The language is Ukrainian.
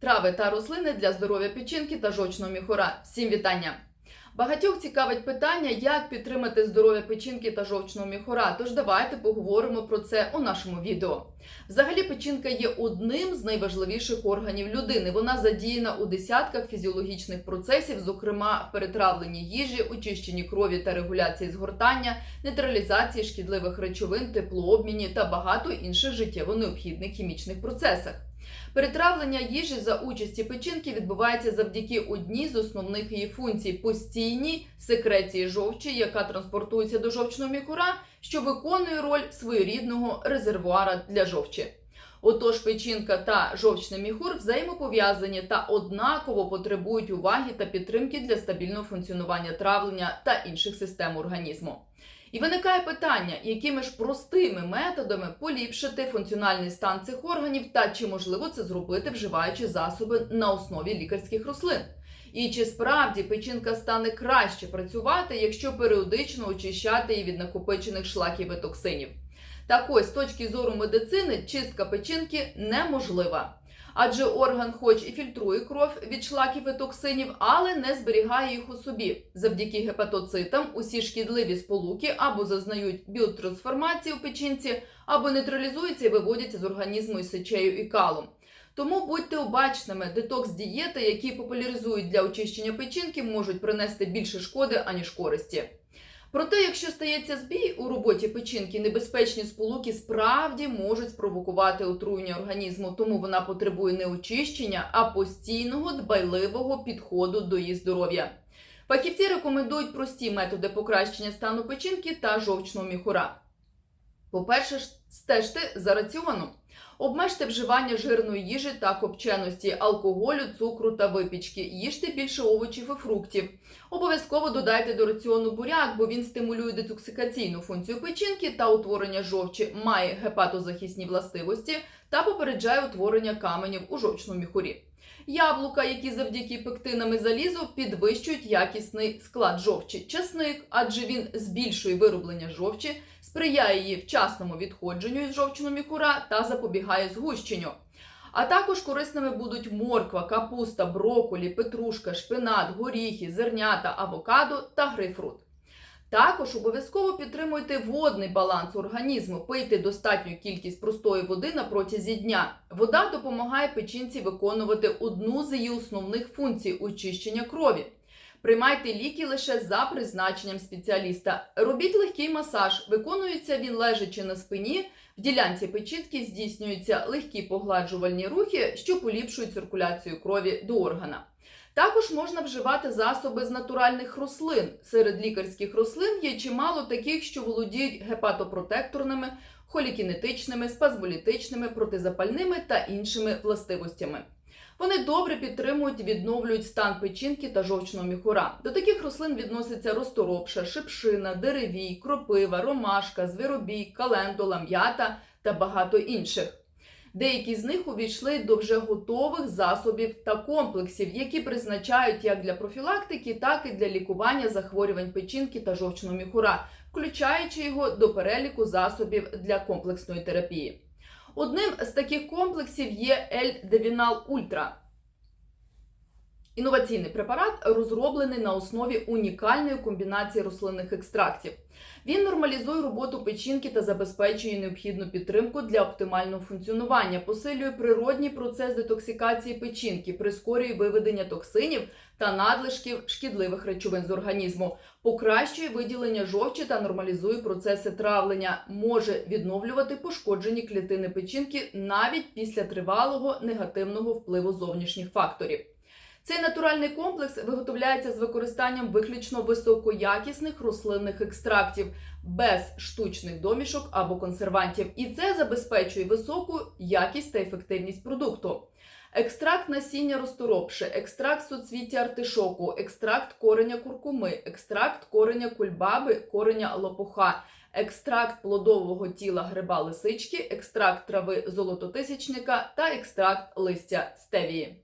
Трави та рослини для здоров'я печінки та жовчного міхура. Всім вітання! Багатьох цікавить питання, як підтримати здоров'я печінки та жовчного міхура. Тож давайте поговоримо про це у нашому відео. Взагалі, печінка є одним з найважливіших органів людини. Вона задіяна у десятках фізіологічних процесів, зокрема в перетравленні їжі, очищенні крові та регуляції згортання, нейтралізації шкідливих речовин, теплообміні та багато інших життєво необхідних хімічних процесах. Перетравлення їжі за участі печінки відбувається завдяки одній з основних її функцій постійній секреції жовчі, яка транспортується до жовчного мікура, що виконує роль своєрідного резервуара для жовчі. Отож, печінка та жовчний міхур взаємопов'язані та однаково потребують уваги та підтримки для стабільного функціонування травлення та інших систем організму. І виникає питання, якими ж простими методами поліпшити функціональний стан цих органів та чи можливо це зробити, вживаючи засоби на основі лікарських рослин. І чи справді печінка стане краще працювати, якщо періодично очищати її від накопичених шлаків і токсинів? Так ось, з точки зору медицини, чистка печінки неможлива. Адже орган, хоч і фільтрує кров від шлаків і токсинів, але не зберігає їх у собі. Завдяки гепатоцитам усі шкідливі сполуки або зазнають біотрансформації у печінці, або нейтралізуються і виводяться з організму із сечею і калом. Тому будьте обачними, детокс дієти, які популяризують для очищення печінки, можуть принести більше шкоди аніж користі. Проте, якщо стається збій у роботі печінки, небезпечні сполуки справді можуть спровокувати отруєння організму, тому вона потребує не очищення, а постійного дбайливого підходу до її здоров'я. Фахівці рекомендують прості методи покращення стану печінки та жовчного міхура. По-перше, стежте за раціоном. Обмежте вживання жирної їжі та копченості, алкоголю, цукру та випічки. Їжте більше овочів і фруктів. Обов'язково додайте до раціону буряк, бо він стимулює детоксикаційну функцію печінки та утворення жовчі, має гепатозахисні властивості та попереджає утворення каменів у жовчному міхурі. Яблука, які завдяки пектинам і залізу підвищують якісний склад жовчі. Чесник, адже він збільшує вироблення жовчі, сприяє її вчасному відходженню із жовчного мікура та запобігає згущенню. А також корисними будуть морква, капуста, броколі, петрушка, шпинат, горіхи, зернята, авокадо та грейпфрут. Також обов'язково підтримуйте водний баланс організму, пийте достатню кількість простої води на протязі дня. Вода допомагає печінці виконувати одну з її основних функцій очищення крові. Приймайте ліки лише за призначенням спеціаліста. Робіть легкий масаж, виконується він лежачи на спині. В ділянці печінки здійснюються легкі погладжувальні рухи, що поліпшують циркуляцію крові до органа. Також можна вживати засоби з натуральних рослин. Серед лікарських рослин є чимало таких, що володіють гепатопротекторними, холікінетичними, спазмолітичними, протизапальними та іншими властивостями. Вони добре підтримують відновлюють стан печінки та жовчного міхура. До таких рослин відносяться розторопша, шипшина, деревій, кропива, ромашка, звіробій, календула, м'ята та багато інших. Деякі з них увійшли до вже готових засобів та комплексів, які призначають як для профілактики, так і для лікування захворювань печінки та жовчного міхура, включаючи його до переліку засобів для комплексної терапії. Одним з таких комплексів є Ель Девінал Ultra. Інноваційний препарат розроблений на основі унікальної комбінації рослинних екстрактів. Він нормалізує роботу печінки та забезпечує необхідну підтримку для оптимального функціонування, посилює природній процес детоксикації печінки, прискорює виведення токсинів та надлишків шкідливих речовин з організму, покращує виділення жовчі та нормалізує процеси травлення, може відновлювати пошкоджені клітини печінки навіть після тривалого негативного впливу зовнішніх факторів. Цей натуральний комплекс виготовляється з використанням виключно високоякісних рослинних екстрактів без штучних домішок або консервантів, і це забезпечує високу якість та ефективність продукту. Екстракт насіння розторопши, екстракт суцвіття артишоку, екстракт кореня куркуми, екстракт кореня кульбаби, кореня лопуха, екстракт плодового тіла гриба лисички, екстракт трави золототисячника та екстракт листя стевії.